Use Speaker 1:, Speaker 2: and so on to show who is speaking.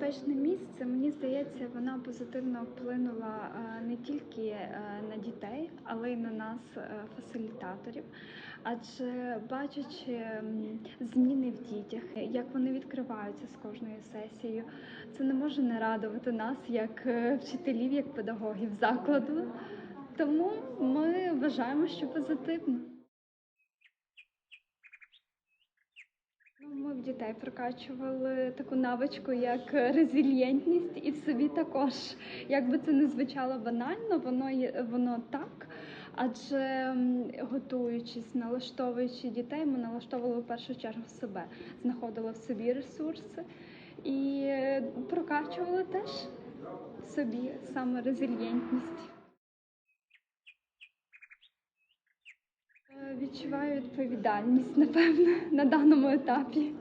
Speaker 1: безпечне місце, мені здається, вона позитивно вплинула е, не тільки е, на дітей, але й на нас, е, фасилітаторів. Адже бачачи зміни в дітях, як вони відкриваються з кожною сесією, це не може не радувати нас як вчителів, як педагогів закладу. Тому ми вважаємо, що позитивно. Ми в дітей прокачували таку навичку, як резильєнтність, і в собі також, як би це не звучало банально, воно є воно так. Адже готуючись, налаштовуючи дітей, ми налаштовували в першу чергу себе, знаходили в собі ресурси і прокачували теж собі саме резильєнтність. Відчуваю відповідальність, напевно, на даному етапі.